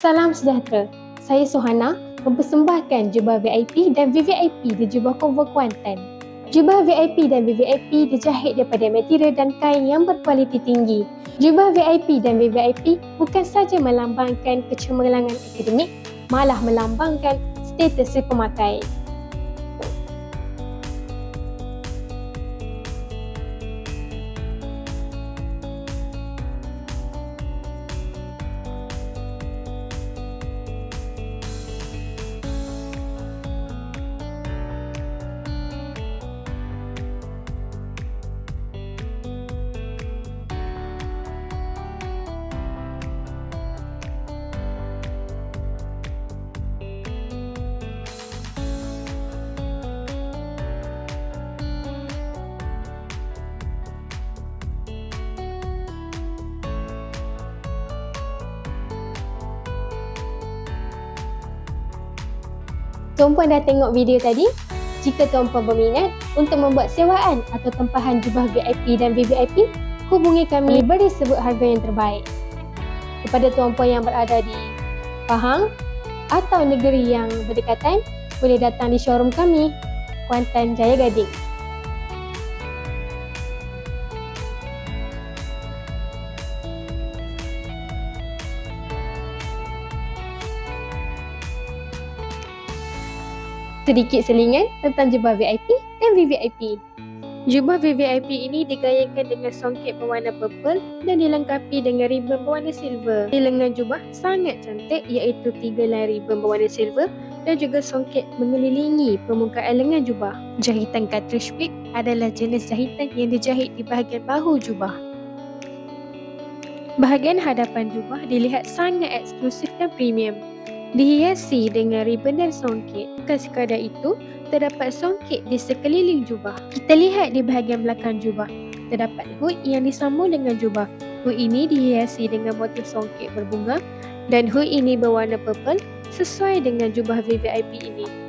Salam sejahtera. Saya Sohana mempersembahkan jubah VIP dan VVIP di jubah Konvo Kuantan. Jubah VIP dan VVIP dijahit daripada material dan kain yang berkualiti tinggi. Jubah VIP dan VVIP bukan saja melambangkan kecemerlangan akademik, malah melambangkan status si pemakai. Tuan-puan dah tengok video tadi? Jika tuan-puan berminat untuk membuat sewaan atau tempahan jubah VIP dan VVIP, hubungi kami beri sebut harga yang terbaik. Kepada tuan-puan yang berada di Pahang atau negeri yang berdekatan, boleh datang di showroom kami, Kuantan Jaya Gading. Sedikit selingan tentang jubah VIP dan VVIP. Jubah VVIP ini digayakan dengan songket berwarna purple dan dilengkapi dengan ribbon berwarna silver. Di lengan jubah sangat cantik iaitu tiga helai ribbon berwarna silver dan juga songket mengelilingi permukaan lengan jubah. Jahitan cartridge pick adalah jenis jahitan yang dijahit di bahagian bahu jubah. Bahagian hadapan jubah dilihat sangat eksklusif dan premium. Dihiasi dengan ribbon dan songket. Bukan sekadar itu, terdapat songket di sekeliling jubah. Kita lihat di bahagian belakang jubah. Terdapat hood yang disambung dengan jubah. Hood ini dihiasi dengan motif songket berbunga dan hood ini berwarna purple sesuai dengan jubah VVIP ini.